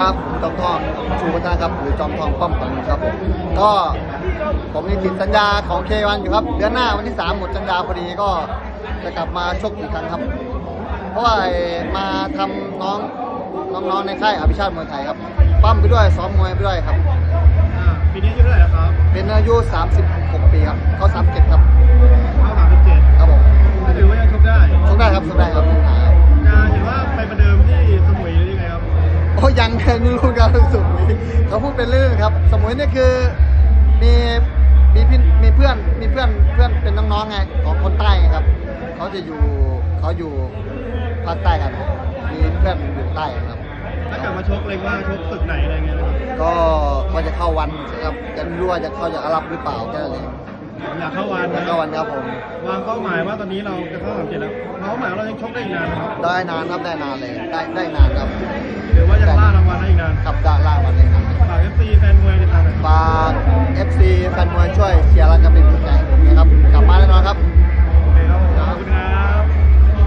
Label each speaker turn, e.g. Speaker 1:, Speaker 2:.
Speaker 1: ครับผมจอมทองชูวัฒนะครับหรือจอมทองป้อมขวัญครับผมก็ผมมีติดสัญญาของเควันอยู่ครับเดือนหน้าวันที่ 3 หมดสัญญาพอดีก็จะกลับมาชกอีกครั้งครับ เพราะว่าไอ้มาทำน้องน้องๆในค่ายอภิชาติมวยไทยครับปั้มไปด้วยซ้อมมวยไปด้วยครับ
Speaker 2: อ่าปีนี้อายุเท่าไหร่แล้วครับ
Speaker 1: เป็นอายุ 36 ปีครับเขา37ครับ โอ้ยังยังไม่รู้การรู้สึกนี้เขาพูดเป็นเรื่องครับ สมุยเนี่ยคือมีมีพี่มีเพื่อนมีเพื่อนเพื่อนเป็นน้องๆไงของคนใต้ไงครับ เขาจะอยู่เขาอยู่ภาคใต้กันมีเพื่อนอยู่ใต้ครับ
Speaker 2: ถ้ากลับมาชกเลยว่าชกศึกไหนอะไรเงี้ยนะครับ
Speaker 1: ก็ว่าจะเข้าวันครับจะไม่รู้ว่าจะเข้าจากอาหรับหรือเปล่าแค่นั้นเอง
Speaker 2: อยากเข้าวัน
Speaker 1: แล้ว
Speaker 2: นะ
Speaker 1: ก็วันครับผม
Speaker 2: วางเป้าหมายว่าตอนนี้เราจะเข้าสามเจ็ดแล้วเป้าหมายเรายังชกได้อีกนานนะครับ
Speaker 1: ได้นานครับได้นานเลยได้ได้นานครับ
Speaker 2: หรือว่ายังล่ารางวัลได้อีกนาน
Speaker 1: ขับได้ล่าวันเลยครับ
Speaker 2: ฝากเอฟซีแฟนมวยติดตามหน่อย
Speaker 1: ฝาก FC แฟนมวยช่วย